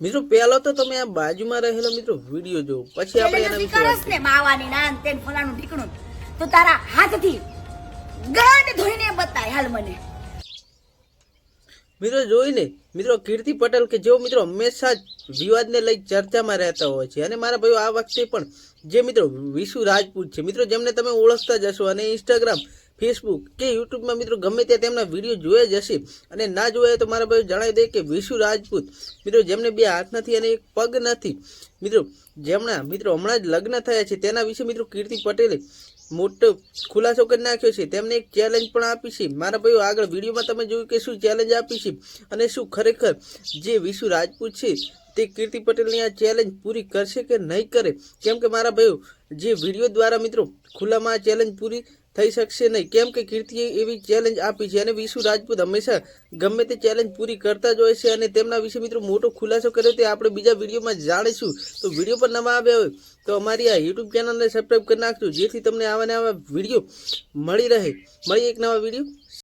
મિત્રો પહેલો તો તમે આ બાજુમાં રહેલો મિત્રો વીડિયો જો પછી આપણે એના વિશે વાત ને માવાની નાન તેન ફલાણું ઢીકણું. તો તારા હાથથી ગાંડ ધોઈને બતાય હાલ મને. મિત્રો જોઈને મિત્રો કીર્તિ પટેલ કે જેઓ મિત્રો હંમેશા વિવાદને લઈ ચર્ચામાં રહેતા હોય છે. અને મારા ભાઈઓ આ વખતે પણ જે મિત્રો વિશુ રાજપૂત છે. મિત્રો જેમને તમે ઓળખતા જશો અને ઇન્સ્ટાગ્રામ ફેસબુક કે યુટ્યુબમાં મિત્રો ગમે ત્યાં તેમના વીડિયો જોયા જ હશે. અને ના જોયા તો મારા ભાઈઓ જણાવી દે કે વિશુ રાજપૂત, મિત્રો જેમને બે હાથ નથી અને એક પગ નથી. મિત્રો, જેમના મિત્રો હમણાં જ લગ્ન થયા છે, તેના વિશે મિત્રો કીર્તિ પટેલે મોટો ખુલાસો કરી નાખ્યો છે. તેમને એક ચેલેન્જ પણ આપી છે. મારા ભાઈઓ, આગળ વિડીયોમાં તમે જોયું કે શું ચેલેન્જ આપી છે અને શું ખરેખર જે વિશુ રાજપૂત છે, તે કીર્તિ પટેલની આ ચેલેન્જ પૂરી કરશે કે નહીં કરે? કેમ કે મારા ભાઈઓ, જે વીડિયો દ્વારા મિત્રો ખુલ્લામાં આ ચેલેન્જ પૂરી થઈ શકશે નહીં. કેમ કે કીર્તિએ એવી ચેલેન્જ આપી છે અને વિશુ રાજપૂત હંમેશા ગમે તે ચેલેન્જ પૂરી કરતા જ હોય છે અને તેમના વિશે મિત્રો મોટો ખુલાસો કર્યો તે આપણે બીજા વિડીયોમાં જાણીશું. તો વીડિયો પર નવા આવ્યા હોય તો અમારી આ યુટ્યુબ ચેનલને સબસ્ક્રાઈબ કરી નાખજો જેથી તમને આવા ને આવા વીડિયો મળી રહે. મળી એક નવા વીડિયો